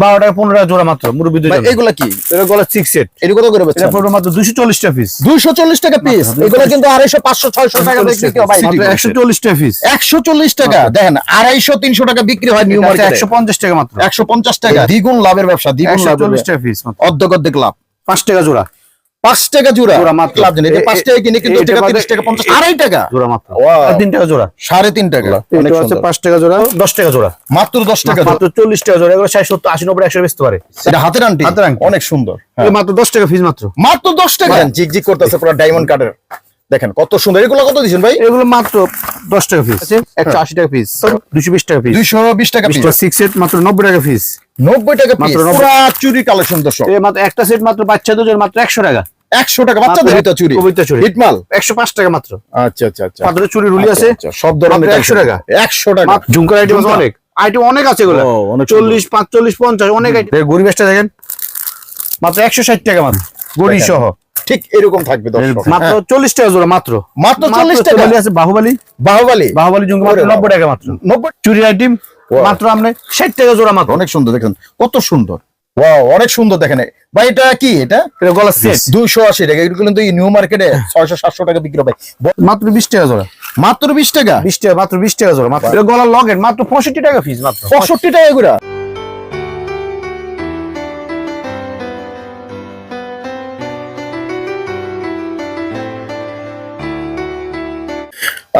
বারো টাকা পনেরো টাকা জোড়া মাত্র মুরব্বীদের ভাই এগুলা কি? এটা গলা সেট এটা কত করে বেচছেন? এটা মাত্র দুশো চল্লিশ টাকা পিস দুইশো চল্লিশ টাকা পিস এগুলা কিন্তু আড়াইশো পাঁচশো ছয়শো টাকা বিক্রি হয় ভাই। একশো চল্লিশ টাকা পিস একশো চল্লিশ টাকা? দেখেন আড়াইশো তিনশো টাকা বিক্রি হয় নিউ মার্কেটে একশো পঞ্চাশ টাকা মাত্র। একশো পঞ্চাশ টাকা। দ্বিগুণ লাভের ব্যবসা দ্বিগুণ লাভ 140 টাকা পিস মাত্র। অর্ধেক অর্ধেক লাভ। পাঁচ টাকা জোড়া। পাঁচ টাকা জোড়া। জোড়া মাত্র। লাভ এ- পাঁচ টাকা কিনে কিন্তু এটা টাকা তিরিশ টাকা পঞ্চাশ আড়াই টাকা? জোড়া মাত্র. তিন টাকা জোড়া। সাড়ে তিন টাকা। হচ্ছে পাঁচ টাকা জোড়া। দশ টাকা জোড়া। মাত্র দশ টাকা মাত্র চল্লিশ টাকা জোড়া। এগুলো ষাট সত্তর আশি নব্বই একশো বেচতে পারে। এটা হাতের আন্টি হাতের। অনেক সুন্দর। মাত্র দশ টাকা ফিজ মাত্র। মাত্র দশ টাকা? জিক জিক করতেছে পুরো ডায়মন্ড কার্ডের দেখেন কত সুন্দর। এগুলো কত দিচ্ছেন ভাই? এগুলো মাত্র দশ টাকা পিস একশো আশি টাকা পিস দুশো বিশ টাকা পিস দুইশো বিশ টাকা পিস সিক্স সেট মাত্র নব্বই টাকা পিস নব্বই টাকা। পুরা চুরি কালেকশন দর্শক। মাত্র একটা সেট মাত্র বাচ্চা জন্য মাত্র একশো টাকা। একশো টাকা বাচ্চাদের ভিতর চুরি। কবিতা চুরি। হিটমাল। একশো পাঁচ টাকা মাত্র। আচ্ছা আচ্ছা আচ্ছা। চুরি রুলি আছে। আচ্ছা, আচ্ছা, সব ধরনের মাত্র 100 টাকা। একশো টাকা। ঝুমকার আইটেম অনেক। আইটেম অনেক আছে এগুলো। চল্লিশ পাঁচচল্লিশ পঞ্চাশ অনেক আইটেম দেখেন। মাত্র একশো ষাট টাকা মাত্র। গড়ি সহ। ঠিক এরকম থাকবে দর্শক। মাত্র হ্যাঁ, চল্লিশ টাকা জোড়া মাত্র। মাত্র চল্লিশ টাকা? চল্লিশ আছে বাহুবালি। বাহুবালি? বাহুবালি মাত্র বাবা। নব্বই টাকা মাত্র। নব্বই? চুরি আইটেম মাত্র আপনি ষাট টাকা জোড়া মাত্র। অনেক সুন্দর দেখেন কত সুন্দর। ওয়াও অনেক সুন্দর দেখেন। ভাই এটা কি? এটা? এটা গলা সেট দুইশো আশি টাকা। এগুলো কিন্তু নিউ মার্কেটে ছয়শো সাতশো টাকা বিক্রি হবে। মাত্র বিশ টাকা জোড়া। মাত্র বিশ টাকা? বিশ টাকা মাত্র বিশ টাকা জোড়া মাত্র। লগেট মাত্র পঁয়ষট্টি টাকা ফিস মাত্র। পঁয়ষট্টি টাকা এগুলা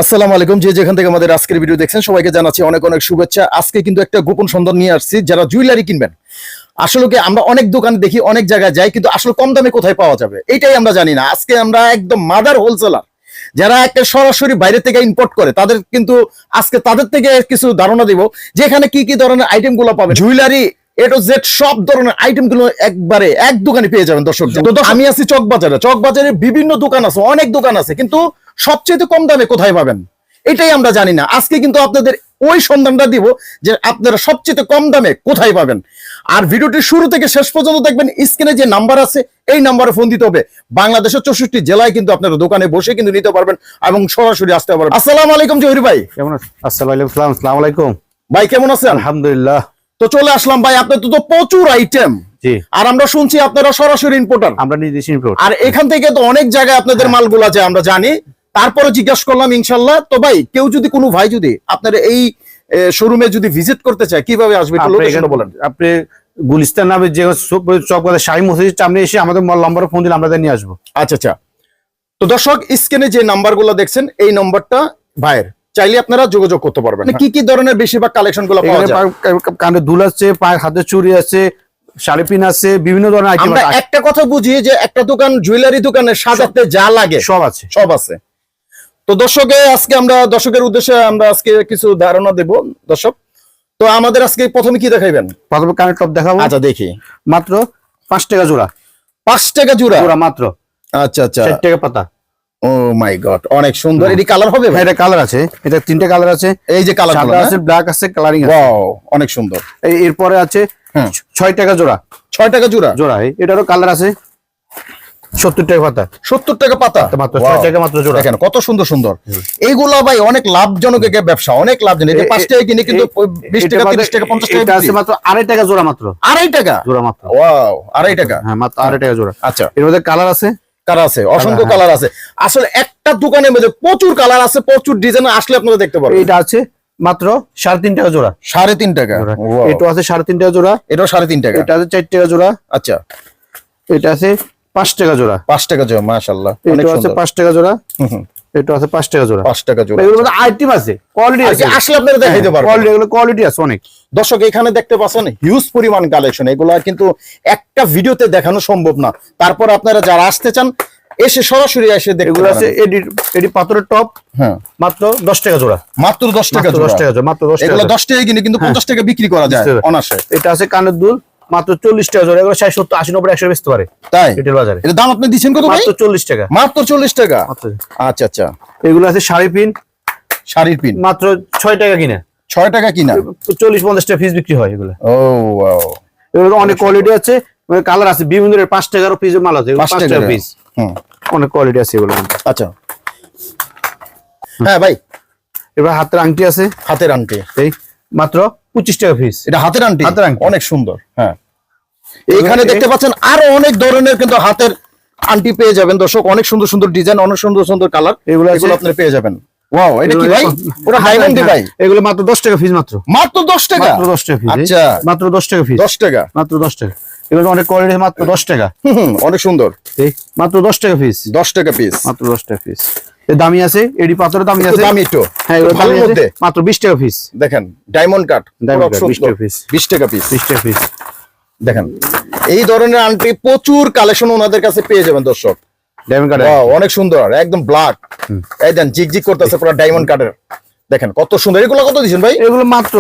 আসসালামু আলাইকুম। যে যেখান থেকে আমাদের আজকের ভিডিও দেখছেন, সবাইকে জানাচ্ছি অনেক অনেক শুভেচ্ছা। আজকে কিন্তু একটা গোপন সন্ধান নিয়ে আসছি, যারা জুয়েলারি কিনবেন। আসলে কি, আমরা অনেক দোকানে দেখি, অনেক জায়গায় যাই, কিন্তু আসলে কম দামে কোথায় পাওয়া যাবে? এটাই আমরা জানি না। আজকে আমরা একদম মাদার হোলসেলার, যারা একটা সরাসরি বাইরে থেকে ইম্পোর্ট করে, তাদের কিন্তু আজকে তাদের থেকে কিছু ধারণা দিব যে এখানে কি কি ধরনের আইটেমগুলো পাবে জুয়েলারি এ টু জেড সব ধরনের আইটেমগুলো একবারে এক দোকানে পেয়ে যাবেন দর্শক। তো দর্শক, আমি আছি চক বাজারে চক বাজারে বিভিন্ন দোকান আছে অনেক দোকান আছে কিন্তু সবচেয়ে কম দামে কোথায় পাবেন? এটাই আমরা জানি না। আজকে কিন্তু আপনাদের ওই সন্ধানটা দিব যে আপনারা সবচেয়ে কম দামে কোথায় পাবেন। আর ভিডিওটি শুরু থেকে শেষ পর্যন্ত দেখবেন স্ক্রিনে যে নাম্বার আছে এই নাম্বারে ফোন দিতে হবে। বাংলাদেশের চৌষট্টি জেলায় কিন্তু আপনারা দোকানে বসে কিন্তু নিতে পারবেন এবং সরাসরি আসতে পারবেন। আসসালামু আলাইকুম জহির ভাই। কেমন আসসালামু আলাইকুম। ভাই কেমন আছেন? আলহামদুলিল্লাহ। তো চলে আসলাম ভাই আপনার তো প্রচুর আইটেম আর আমরা শুনছি আপনারা সরাসরি ইম্পোর্টার আমরা নিজে ইম্পোর্ট আর এখান থেকে তো অনেক জায়গায় আপনাদের মালগুলো আছে আমরা জানি। তারপরে জিজ্ঞাসা করলাম ইনশাল্লাহ। তো ভাই কেউ যদি কোনো ভাই যদি আপনার এই শোরুমে যদি ভিজিট করতে চায় কীভাবে আসবে বলেন। আপনি গুলিস্তান নামে যে চক বাজার শাহী মসজিদ সামনে এসে আমাদের নম্বরে ফোন দিলে আমরা নিয়ে আসব। আচ্ছা আচ্ছা। তো দর্শক স্ক্রিনে যে নাম্বারগুলো দেখছেন এই নম্বরটা ভাইয়ের। চাইলে আপনারা যোগাযোগ করতে পারবেন কি কি ধরনের বেশিরভাগ কালেকশনগুলো পাওয়া যায়? কানে দুল আছে পায়ের হাতে চুড়ি আছে শাড়ি পিন আছে বিভিন্ন ধরনের আইটেম আমরা একটা কথা বুঝি যে একটা দোকান জুয়েলারি দোকানে সাজাতে যা লাগে সব আছে। সব আছে। তো দর্শকে আজকে আমরা দর্শকের উদ্দেশ্যে আমরা আজকে কিছু ধারণা দেব দর্শক। তো আমাদের আজকে প্রথমে কি দেখাইবেন? প্রথমে কানের টপ দেখাবো। আচ্ছা দেখি। মাত্র পাঁচ টাকা জোড়া। পাঁচ টাকা জোড়া? জোড়া মাত্র। আচ্ছা আচ্ছা। ষাট টাকা পাতা। ও মাই গড অনেক সুন্দর। এটি কালার হবে ভাই? এটা কালার আছে। এটা তিনটে কালার আছে। এই যে কালার সাদা আছে ব্ল্যাক আছে কালারিং আছে। ওয়াও অনেক সুন্দর। এই- এরপরে আছে হ্যাঁ। টাকা জোড়া। টাকা জোড়া? জোড়া এটারও কালার আছে। সত্তর টাকা পাতা। সত্তর টাকা পাতা? মাত্র টাকা মাত্র জোড়া। দেখেন কত সুন্দর সুন্দর। এইগুলা ভাই অনেক লাভজনক একটা ব্যবসা অনেক লাভজনক। এটা এ- পাঁচ টাকা কিনে কিন্তু এ- বিশ এটা টাকা বাদে- তিরিশ টাকা পঞ্চাশ এটা টাকা আছে মাত্র আড়াই টাকা জোড়া মাত্র। আড়াই টাকা? জোড়া মাত্র। ওয়াও আড়াই টাকা। হ্যাঁ মাত্র আড়াই টাকা জোড়া। আচ্ছা। এর মধ্যে কালার আছে। কালার আছে অসংখ্য হ্যাঁ। কালার আছে। আসলে একটা দোকানের মধ্যে প্রচুর কালার আছে প্রচুর ডিজাইন আসলে আপনারা দেখতে পারবেন। এটা আছে মাত্র সাড়ে তিন টাকা জোড়া। সাড়ে তিন টাকা? এটা আছে সাড়ে তিন টাকা জোড়া। এটাও সাড়ে তিন টাকা? এটা আছে চার টাকা জোড়া। আচ্ছা। এটা আছে পাঁচ টাকা জোড়া। পাঁচ টাকা জোড়া মাসাল্লাহ এটা আছে পাঁচ টাকা জোড়া। হুম, হুম, এটা আছে পাঁচ টাকা জোড়া। পাঁচ টাকা জোড়া মধ্যে আইটেম আছে কোয়ালিটি আছে। আচ্ছা, আসলে আপনারা দেখাইতে পারবেন। কোয়ালিটি এগুলো কোয়ালিটি আছে অনেক। দর্শক এখানে দেখতে পাচ্ছেন হিউজ পরিমাণ কালেকশন এগুলা কিন্তু একটা ভিডিওতে দেখানো সম্ভব না। তারপর আপনারা যারা আসতে চান এসে সরাসরি এসে এগুলো আছে এডি এডি পাথরের টপ হ্যাঁ। মাত্র দশ টাকা জোড়া। মাত্র দশ টাকা মাত্র দশ টাকা জোড়া মাত্র দশ টাকা এগুলো জোড়া। দশ টাকা কিনে কিন্তু পঞ্চাশ টাকা বিক্রি করা যায় অনাসে এটা আছে কানের দুল। মাত্র চল্লিশ টাকা জোড়া। এগুলো ষাট সত্তর আশি নব্বই একশো বেচতে পারে তাই? রিটেল বাজারে। এটা দাম আপনি দিচ্ছেন কত মাত্র চল্লিশ টাকা। মাত্র চল্লিশ টাকা? আচ্ছা আচ্ছা। এগুলো আছে শাড়ি পিন শাড়ির পিন মাত্র ছয় টাকা কিনে। ছয় টাকা কিনা? চল্লিশ পঞ্চাশ টাকা ফিস বিক্রি হয় এগুলো। ও এগুলো অনেক কোয়ালিটি আছে। কালার আছে। বিভিন্ন ধরনের পাঁচ টাকারও পিসের মাল আছে। পাঁচ টাকা পিস অনেক কোয়ালিটি আছে এগুলো আচ্ছা। হ্যাঁ ভাই। এবার হাতের আংটি আছে। হাতের আংটি। এই মাত্র পঁচিশ টাকা পিস এটা হাতের আংটি? হাতের আংটি। অনেক সুন্দর হ্যাঁ। এখানে দেখতে পাচ্ছেন আরও অনেক ধরনের কিন্তু হাতের আংটি পেয়ে যাবেন। দর্শক অনেক সুন্দর সুন্দর ডিজাইন অনেক সুন্দর সুন্দর কালার এগুলো এগুলো আপনি পেয়ে যাবেন। ওয়াও এটা কি ভাই? ওটা ডায়মন্ড হ্যাঁ, ভাই? এগুলো মাত্র দশ টাকা পিস মাত্র। মাত্র দশ টাকা? মাত্র দশ টাকা পিস আচ্ছা। মাত্র দশ টাকা পিস দশ টাকা? মাত্র দশ টাকা। এগুলো অনেক কোয়ালিটি মাত্র দশ টাকা। হুম, অনেক সুন্দর। এই মাত্র দশ টাকা পিস দশ টাকা পিস মাত্র দশ টাকা পিস দামি আছে এডি পাথরের দামি আছে। দামি একটু। হ্যাঁ আছে। মধ্যে। মাত্র বিশ টাকা পিস দেখেন ডায়মন্ড কাট Diamond 20 টাকা পিস বিশ টাকা পিস দেখেন এই ধরনের আংটি প্রচুর কালেকশন ওনাদের কাছে পেয়ে যাবেন দর্শক। ডায়মন্ড Wow, অনেক সুন্দর একদম ব্ল্যাক এই দেন জিগজিগ করতেছে পুরো ডায়মন্ড কাটের দেখেন কত সুন্দর। এগুলো কত দিচ্ছেন ভাই? এগুলো মাত্র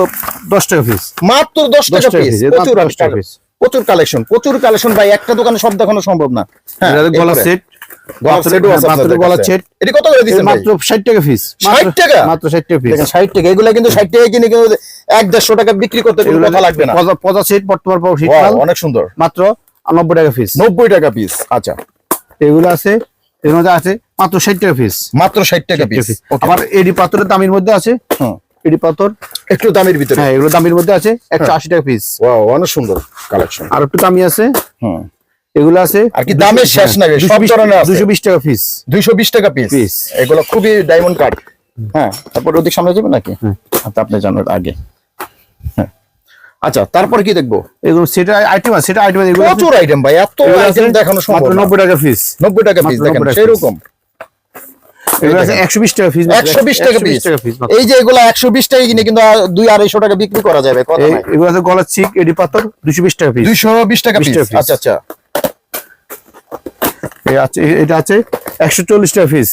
দশ টাকা পিস মাত্র দশ টাকা টাকা পিস প্রচুর মাত্র 10 টাকা piece। প্রচুর কালেকশন প্রচুর কালেকশন ভাই একটা দোকানে সব দেখানো সম্ভব না। হ্যাঁ গলা সেট আছে মাত্র আপনাদের গলা কাছে। সেট এটা কত করে দিচ্ছেন ভাই? মাত্র ষাট টাকা পিস 60 টাকা? মাত্র ষাট টাকা পিস ষাট টাকা এগুলো কিন্তু ষাট টাকা কিনে কিন্তু এক দেড়শো টাকা বিক্রি করতে লাগবে না। সেট বর্তমান অনেক সুন্দর। মাত্র নব্বই টাকা পিস নব্বই টাকা পিস আচ্ছা। এগুলো আছে এর মধ্যে আছে মাত্র ষাট টাকা পিস মাত্র ষাট টাকা পিস আবার এডি পাত্রের দামের মধ্যে আছে এডি পাথর। একটু দামের ভিতরে। হ্যাঁ এগুলো দামের মধ্যে আছে একশো আশি টাকা পিস ওয়াও অনেক সুন্দর কালেকশন আর একটু দামি আছে। হুম। এগুলো আছে আর কি দামের শেষ নাই, সব ধরনের আছে। দুশো বিশ টাকা পিস দুইশো বিশ টাকা পিস Piece। এগুলো খুবই ডায়মন্ড কাট হ্যাঁ তারপর ওদিক সামনে যাবে নাকি? আচ্ছা আপনি জানার আগে। হ্যাঁ। আচ্ছা তারপর কি দেখব? এগুলো সেটা আইটেম আছে সেটা আইটেম এগুলো প্রচুর আইটেম ভাই এত আইটেম দেখানো সম্ভব মাত্র না। নব্বই টাকা পিস নব্বই টাকা পিস দেখেন 90 সেরকম এগুলো আছে একশো বিশ টাকা পিস একশো বিশ টাকা পিস এই যে এগুলো টাকা কিনে কিন্তু আর দুই আড়াইশো টাকা বিক্রি করা যাবে কথা নাই। এগুলো আছে গলার চিক এডি পাথর দুশো বিশ টাকা পিস টাকা পিস আচ্ছা আচ্ছা। আছে এটা আছে টাকা পিস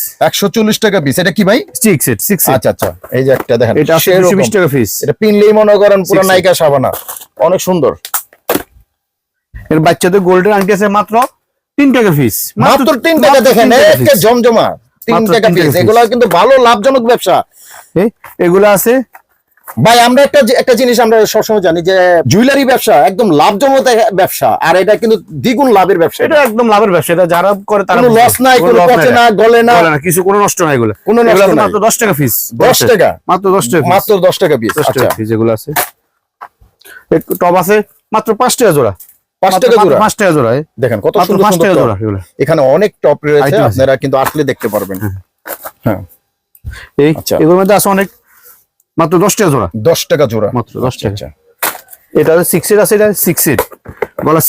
টাকা পিস কি ভাই? সেট সেট আচ্ছা আচ্ছা। এই যে একটা দেখেন এটা আছে সেরকম। দুশো বিশ টাকা পিস এটা পিনলেই মনে করেন পুরো Six নায়িকা সাবানা। অনেক সুন্দর। এর বাচ্চাদের গোল্ডেন আংটি আছে মাত্র তিন টাকা পিস মাত্র তিন টাকা দেখেন জমজমা তিন মাত্র টাকা পিস এগুলো কিন্তু ভালো লাভজনক ব্যবসা। এগুলো আছে? ভাই আমরা একটা একটা জিনিস আমরা সবসময় জানি যে জুয়েলারি ব্যবসা একদম লাভজনক ব্যবসা আর এটা কিন্তু দ্বিগুণ লাভের ব্যবসা এটা একদম লাভের ব্যবসা। এটা যারা করে তারা কোনো লস নাই কোনো loss পচে না গলে না। কিছু কোনো নষ্ট নাই এগুলো। কোনো নষ্ট মাত্র দশ টাকা পিস দশ টাকা? মাত্র দশ টাকা মাত্র দশ টাকা পিস দশ আচ্ছা। টাকা পিস এগুলো আছে। একটু টপ আছে মাত্র পাঁচ টাকা জোড়া। পাঁচ টাকা জোড়া। পাঁচ টাকা জোড়া দেখেন কত সুন্দর পাঁচ টাকা জোড়া এখানে অনেক টপ রয়েছে আপনারা কিন্তু আসলে দেখতে পারবেন। হ্যাঁ। এই আচ্ছা। এগুলোর মধ্যে আছে অনেক মাত্র দশ টাকা জোড়া। দশ টাকা জোড়া। মাত্র দশ টাকা। আচ্ছা এটা আছে এটা গলা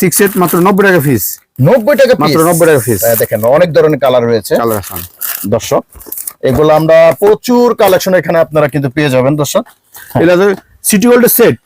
মাত্র নব্বই টাকা পিস নব্বই টাকা মাত্র piece। 90 টাকা। হ্যাঁ, দেখেন অনেক ধরনের কালার রয়েছে। কালার আছে দর্শক এগুলো আমরা প্রচুর কালেকশন এখানে আপনারা কিন্তু পেয়ে যাবেন দর্শক। এটা সিটি গোল্ডের সেট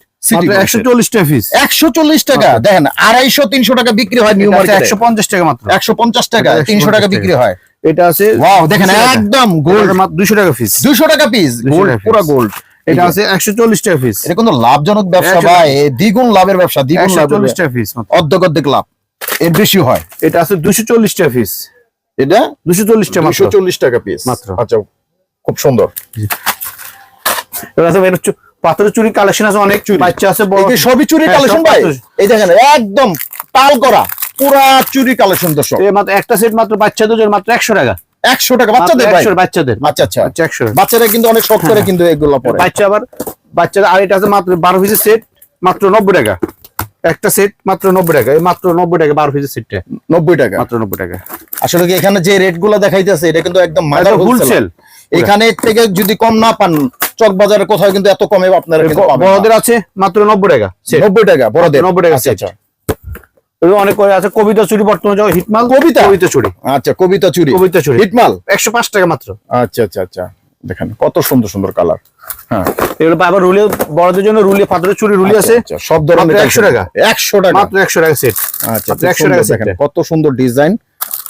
টাকা দেখেন আড়াইশো তিনশো টাকা বিক্রি হয় নিউ মার্কেটে একশো পঞ্চাশ টাকা মাত্র। একশো পঞ্চাশ টাকা তিনশো টাকা বিক্রি হয়। এটা আছে ওয়াও দেখেন একদম গোল্ড দুশো টাকা পিস দুশো টাকা পিস গোল্ড পুরো গোল্ড এটা আছে একশো চল্লিশ টাকা পিস এটা কিন্তু লাভজনক ব্যবসা ভাই দ্বিগুণ লাভের ব্যবসা দ্বিগুণ চল্লিশ টাকা পিস অর্ধেক অর্ধেক লাভ এর বেশি হয়। এটা আছে দুশো চল্লিশ টাকা পিস এটা? দুশো চল্লিশ টাকা দুশো চল্লিশ টাকা পিস মাত্র। আচ্ছা খুব সুন্দর। এটা আছে পাথরের চুরি কালেকশন আছে অনেক চুরি। বাচ্চা আছে বড় সবই চুরি হ্যাঁ, কালেকশন ভাই? এই দেখেন একদম তাল করা পুরা চুরি কালেকশন দর্শক। মাত্র একটা সেট মাত্র বাচ্চাদের জন্য মাত্র একশো টাকা। একশো টাকা বাচ্চাদের ভাই? বাচ্চাদের। আচ্ছা আচ্ছা। বাচ্চা একশো টাকা। বাচ্চারা কিন্তু অনেক শখ করে কিন্তু এগুলো পরে। বাচ্চা আবার বাচ্চাদের আর এটা আছে মাত্র বারো পিসের সেট মাত্র নব্বই টাকা। একটা সেট মাত্র নব্বই টাকা এই মাত্র নব্বই টাকা বারো পিসের সেটটা নব্বই টাকা। মাত্র নব্বই টাকা। আসলে কি এখানে যে রেটগুলো দেখাইতেছে এটা কিন্তু একদম একদম হোলসেল। এখানে থেকে যদি কম না পান চক বাজারে কোথাও কিন্তু এত কমে আপনারা বড়দের আছে মাত্র নব্বই টাকা নব্বই টাকা বড়দের। 90 টাকা আচ্ছা। আচ্ছা। অনেক করে আছে কবিতা চুরি বর্তমানে হিটমাল কবিতা? কবিতা চুরি। আচ্ছা কবিতা চুরি। কবিতা চুরি। হিটমাল? একশো পাঁচ টাকা মাত্র। আচ্ছা আচ্ছা আচ্ছা। দেখেন কত সুন্দর সুন্দর কালার। হ্যাঁ। এগুলো আবার রুলে বড়দের জন্য রুলে পাথরের চুরি রুলি আছে। আচ্ছা, সব ধরনের 100 টাকা। একশো টাকা। মাত্র একশো টাকা সেট আচ্ছা মাত্র খুব 100 সুন্দর টাকা কত সুন্দর ডিজাইন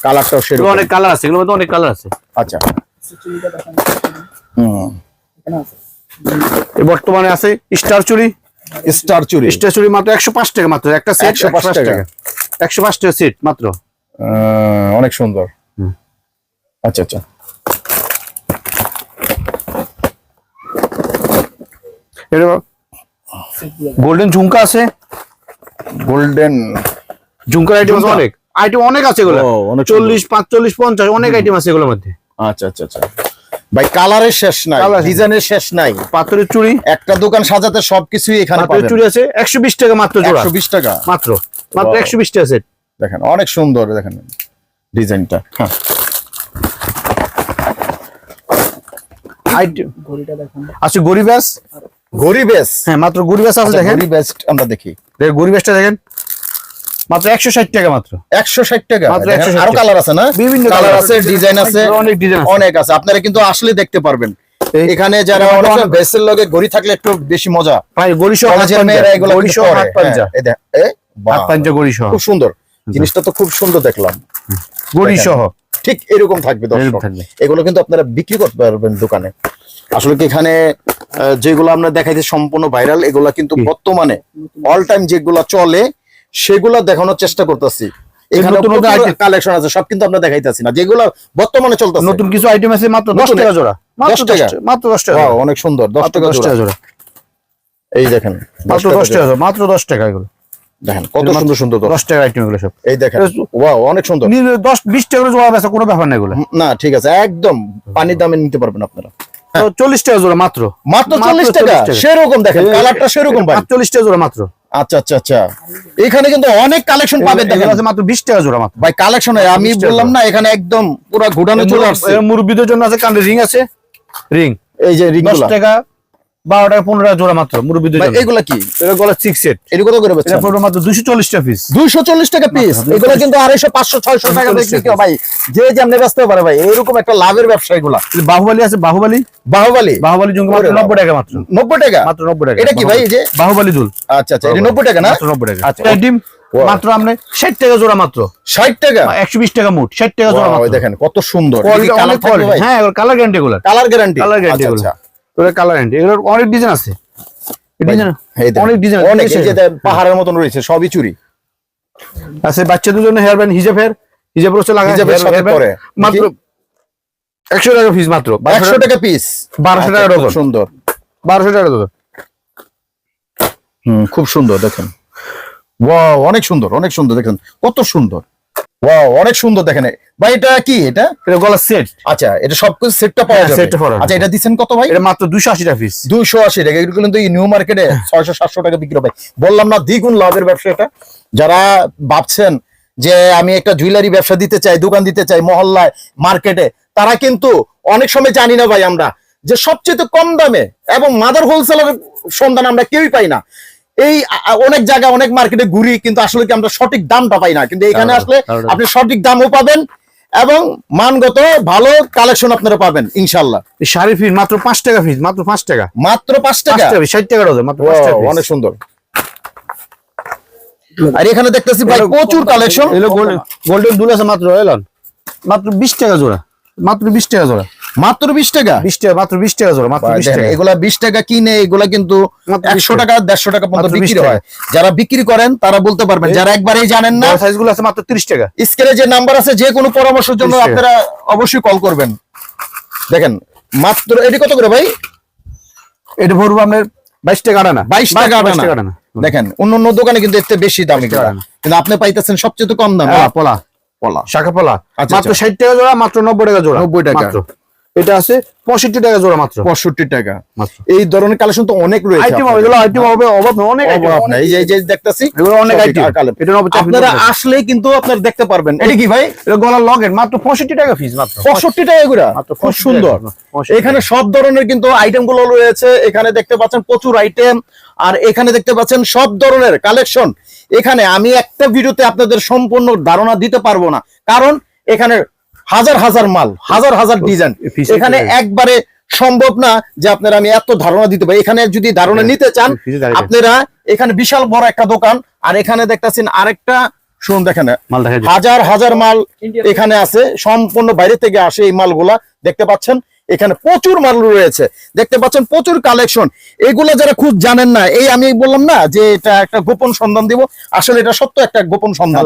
কালারটাও এগুলো সেরকম। অনেক কালার আছে এগুলোর মধ্যে অনেক কালার আছে। আচ্ছা। বর্তমানে আছে স্টার চুরি? স্টার চুরি। স্টার চুরি মাত্র একশো পাঁচ টাকা মাত্র একটা সেট একশো পাঁচ টাকা। একশো পাঁচ টাকা সেট মাত্র। অনেক সুন্দর। আচ্ছা আচ্ছা। গোল্ডেন ঝুমকা আছে? গোল্ডেন ঝুমকার আইটেম আছে অনেক। আইটেম অনেক আছে এগুলো। চল্লিশ পাঁচচল্লিশ পঞ্চাশ অনেক আইটেম আছে এগুলোর মধ্যে। আচ্ছা আচ্ছা আচ্ছা। ভাই কালারের শেষ নাই ডিজাইনের শেষ নাই। পাথরের চুড়ি। একটা দোকান সাজাতে সবকিছুই এখানে পাথরের চুড়ি আছে একশো বিশ টাকা মাত্র জোড়া। একশো বিশ টাকা। মাত্র মাত্র Wow. একশো বিশ টাকা সেট দেখেন অনেক সুন্দর দেখেন ডিজাইনটা। হ্যাঁ। আছে গরিব ব্যাস? গরিবেস হ্যাঁ মাত্র গরিব ব্যাস আছে দেখেন। গরিবেস আমরা দেখি। দেখেন গরিব ব্যাসটা দেখেন। মাত্র একশো ষাট টাকা মাত্র। একশো ষাট টাকা। মাত্র দেখেন, 160 আরও কালার আছে না? বিভিন্ন কালার আছে ডিজাইন আছে অনেক ডিজাইন অনেক আছে। আপনারা কিন্তু আসলে দেখতে পারবেন। এখানে যারা অনেক বেসের লগে ঘড়ি থাকলে একটু বেশি মজা। ভাই গড়ি সহ এগুলো গড়ি সহ হাত পাঞ্জা। হ্যাঁ, দেখ- এ, হাত পাঞ্জা গড়ি সহ। খুব সুন্দর। জিনিসটা তো খুব সুন্দর দেখলাম। গড়ি সহ। ঠিক এরকম থাকবে দর্শক। এগুলো কিন্তু আপনারা বিক্রি করতে পারবেন দোকানে। আসলে কি এখানে যেগুলো আমরা দেখাইছি সম্পূর্ণ ভাইরাল এগুলা কিন্তু বর্তমানে অল টাইম যেগুলা চলে সেগুলা দেখানোর চেষ্টা করতেছি। এখানে কালেকশন আছে সব কিন্তু আমরা দেখাইতেছি না। যেগুলো বর্তমানে চলতেছে। নতুন কিছু আইটেম আছে মাত্র দশ নতুন টাকা। জোড়া 10 টাকা? মাত্র দশ টাকা। অনেক সুন্দর। দশ মাত্র টাকা জোড়া। এই দেখেন মাত্র দশ টাকা মাত্র দশ টাকা এগুলো। দেখেন কত সুন্দর সুন্দর দশ দশ টাকা আইটেম এগুলো সব। এই দেখেন ওয়াও অনেক সুন্দর। টাকা জোড়া বেচা কোনো ব্যাপার না এগুলো। না ঠিক আছে। একদম পানির দামে নিতে পারবেন আপনারা। চল্লিশ টাকা জোড়া মাত্র। মাত্র মাত্র চল্লিশ টাকা? সেরকম দেখেন কালারটা সেরকম চল্লিশ টাকা জোড়া মাত্র। আচ্ছা আচ্ছা আচ্ছা। এখানে কিন্তু অনেক কালেকশন পাবেন দেখেন। আছে মাত্র বিশ টাকা জোড়া মাত্র। ভাই কালেকশন আমি বললাম না এখানে একদম পুরো ঘুটানো চলে আসছে। মুরব্বিদের জন্য আছে কানে রিং আছে। রিং। এই যে রিং রিংগুলো। টাকা বারো টাকা পনেরো জোড়া মাত্র মুরব্বিদের এগুলা কি? এটা সিক্স সেট এটা কত করে বেচছেন? পড়বে মাত্র দুশো চল্লিশ পিস দুইশো চল্লিশ টাকা পিস এগুলো কিন্তু আড়াইশো পাঁচশো ছয়শো টাকা বিক্রি ভাই যে যেমনি ব্যস্ত পারে ভাই এরকম একটা লাভের ব্যবসা এগুলা। বাহুবালি আছে বাহুবালি? বাহুবালি? বাহুবালি জুঙ্গি মাত্র নব্বই টাকা মাত্র। নব্বই টাকা? মাত্র নব্বই টাকা। এটা কি ভাই যে? বাহুবালি। দুল আচ্ছা আচ্ছা এটা নব্বই টাকা না? নব্বই টাকা। আচ্ছা। মাত্র ষাট টাকা জোড়া মাত্র। ষাট টাকা? একশো বিশ টাকা মুট ষাট টাকা জোড়া দেখেন কত সুন্দর। হ্যাঁ কালার গ্যারান্টি এগুলো। কালার গ্যারান্টি কালার গ্যারান্টি আচ্ছা কালার গ্যারান্টি এগুলোর অনেক ডিজাইন আছে। ডিজাইন অনেক ডিজাইন অনেক পাহাড়ের মতন রয়েছে সবই চুরি। আছে বাচ্চাদের জন্য হেয়ার ব্যান্ড হিজাব হেয়ার হিজাব রসে লাগা band পরে। মাত্র একশো টাকা ফিস মাত্র। একশো টাকা পিস 1200 টাকা ডজন। সুন্দর। বারোশো টাকা ডজন হুম খুব সুন্দর দেখেন। ওয়াও অনেক সুন্দর অনেক সুন্দর দেখেন। কত সুন্দর। ওয়াও অনেক সুন্দর দেখেন। ভাই এটা কি? এটা? এটা গলার সেট আচ্ছা এটা সবকিছু সেটটা পাওয়া হ্যাঁ, যাবে। সেটটা পাওয়া। আচ্ছা এটা দিচ্ছেন কত ভাই? এটা মাত্র দুশো আশি টাকা পিস দুইশো আশি টাকা। এগুলো কিন্তু এই নিউ মার্কেটে ছয়শো সাতশো টাকা বিক্রি হবে। বললাম না দ্বিগুণ লাভের ব্যবসা এটা। যারা ভাবছেন যে আমি একটা জুয়েলারি ব্যবসা দিতে চাই দোকান দিতে চাই মহল্লায় মার্কেটে তারা কিন্তু অনেক সময় জানি না ভাই আমরা যে সবচেয়ে কম দামে এবং মাদার হোলসেলের সন্ধান আমরা কেউই পাই না। এই অনেক জায়গায় অনেক মার্কেটে ঘুরি কিন্তু আসলে কি আমরা সঠিক দামটা পাই না। কিন্তু এখানে আসলে আপনি সঠিক দামও পাবেন এবং মানগত ভালো কালেকশন আপনারা পাবেন ইনশাল্লাহ এই শাড়ি ফিস মাত্র পাঁচ টাকা ফিস মাত্র পাঁচ টাকা? মাত্র পাঁচ টাকা? টাকা ষাট টাকা মাত্র পাঁচ টাকা অনেক সুন্দর। আর এখানে দেখতেছি ভাই প্রচুর কালেকশন গোল্ডেন দুল আছে মাত্র এলন মাত্র বিশ টাকা জোড়া মাত্র বিশ টাকা জোড়া। মাত্র বিশ টাকা? বিশ টাকা মাত্র বিশ টাকা জোড়া মাত্র বিশ টাকা। এগুলা বিশ টাকা কিনে এগুলা কিন্তু একশো টাকা দেড়শো টাকা পর্যন্ত বিক্রি হয়। যারা বিক্রি করেন তারা বলতে পারবেন যারা একবারেই জানেন না সাইজগুলো আছে মাত্র তিরিশ টাকা। স্ক্রিনে যে নাম্বার আছে যে কোনো পরামর্শের জন্য আপনারা অবশ্যই কল করবেন। দেখেন মাত্র এটি কত করে ভাই? এটা ভরবো আপনার বাইশ টাকা আনা বাইশ টাকা আনা। দেখেন অন্য অন্য দোকানে কিন্তু থেকে বেশি দামি। কিন্তু। আপনি পাইতেছেন সবচেয়ে কম দাম। পলা পলা। পলা। শাখা পলা। আচ্ছা, মাত্র আচ্ছা। ষাট টাকা জোড়া মাত্র নব্বই টাকা জোড়া। 90 টাকা। এটা আছে পঁয়ষট্টি টাকা জোড়া মাত্র। পঁয়ষট্টি টাকা। এই ধরনের কালেকশন তো অনেক রয়েছে আইটেম হবে এগুলো আইটেম হবে অভাব অনেক অভাব নাই। এই যে দেখতেছি এগুলো অনেক আইটেম এটা আপনারা আসলে কিন্তু আপনার দেখতে পারবেন। এটা কি ভাই? এটা গলার লকেট মাত্র পঁয়ষট্টি টাকা ফিস মাত্র। পঁয়ষট্টি টাকা করে খুব সুন্দর। এখানে সব ধরনের কিন্তু আইটেমগুলো রয়েছে। এখানে দেখতে পাচ্ছেন প্রচুর আইটেম আর এখানে দেখতে পাচ্ছেন সব ধরনের কালেকশন এখানে আমি একটা ভিডিওতে আপনাদের সম্পূর্ণ ধারণা দিতে পারব না। কারণ এখানে হাজার হাজার মাল হাজার হাজার ডিজাইন। এখানে একবারে সম্ভব না যে আপনারা আমি এত ধারণা দিতে পারি। এখানে যদি ধারণা নিতে চান আপনারা এখানে বিশাল বড় একটা দোকান আর এখানে দেখতেছেন আরেকটা শুনুন দেখেন হাজার হাজার মাল এখানে আছে সম্পূর্ণ বাইরে থেকে আসে এই মালগুলা। দেখতে পাচ্ছেন? এখানে প্রচুর মাল রয়েছে। দেখতে পাচ্ছেন প্রচুর কালেকশন এগুলো যারা খুব জানেন না এই আমি বললাম না যে এটা একটা গোপন সন্ধান দিব আসলে এটা সত্য একটা গোপন সন্ধান।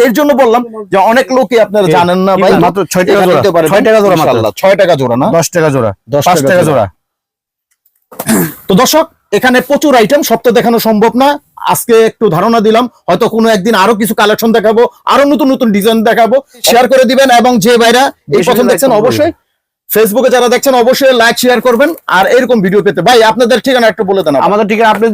এর- জন্য বললাম যে অনেক লোকই আপনারা জানেন না ভাই মাত্র ছয় টাকা জোড়া। ছয় টাকা জোড়া মাত্র। ছয় টাকা জোড়া না? দশ টাকা জোড়া। দশ টাকা জোড়া। তো দর্শক এখানে প্রচুর আইটেম সব তো দেখানো সম্ভব না। আজকে একটু ধারণা দিলাম হয়তো কোনো একদিন আরও কিছু কালেকশন দেখাবো আরও নতুন নতুন ডিজাইন দেখাবো শেয়ার করে দিবেন এবং যে ভাইরা এই প্রথম দেখছেন অবশ্যই ফেসবুকে যারা দেখছেন অবশ্যই লাইক শেয়ার করবেন। আর এরকম ভিডিও পেতে ভাই আপনাদের ঠিকানা একটু বলে দেন আমাদের ঠিকানা আপনি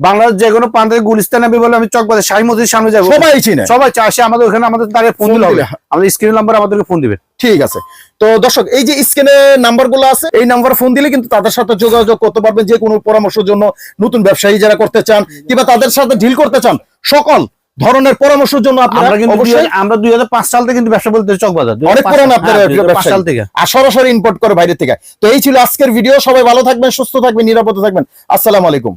বাংলাদেশ যে কোনো প্রান্তে গুলিস্তান বলে আমি চক বাজার শাহী মসজিদের সামনে যাব। সবাই চিনে। সবাই চা- আসে আমাদের ওখানে আমাদের দাঁড়িয়ে ফোন ফোন দিলে হবে। আমাদের স্ক্রিন নাম্বার আমাদেরকে ফোন দিবেন ঠিক আছে। তো দর্শক এই যে স্ক্রিনে নাম্বারগুলো আছে এই নাম্বার ফোন দিলে কিন্তু তাদের সাথে যোগাযোগ করতে পারবেন। যে কোনো পরামর্শের জন্য নতুন ব্যবসায়ী যারা করতে চান কিংবা তাদের সাথে ডিল করতে চান সকল ধরনের পরামর্শের জন্য আপনারা আমরা কিন্তু অবশ্যই আমরা দুই হাজার পাঁচ সাল থেকে কিন্তু ব্যবসা বলতে চকবাজার অনেক পুরানো আপনার হ্যাঁ। সাল থেকে। আর সরাসরি ইম্পোর্ট করে বাইরে থেকে। তো এই ছিল আজকের ভিডিও সবাই ভালো থাকবেন সুস্থ থাকবেন নিরাপদে থাকবেন। আসসালামু আলাইকুম।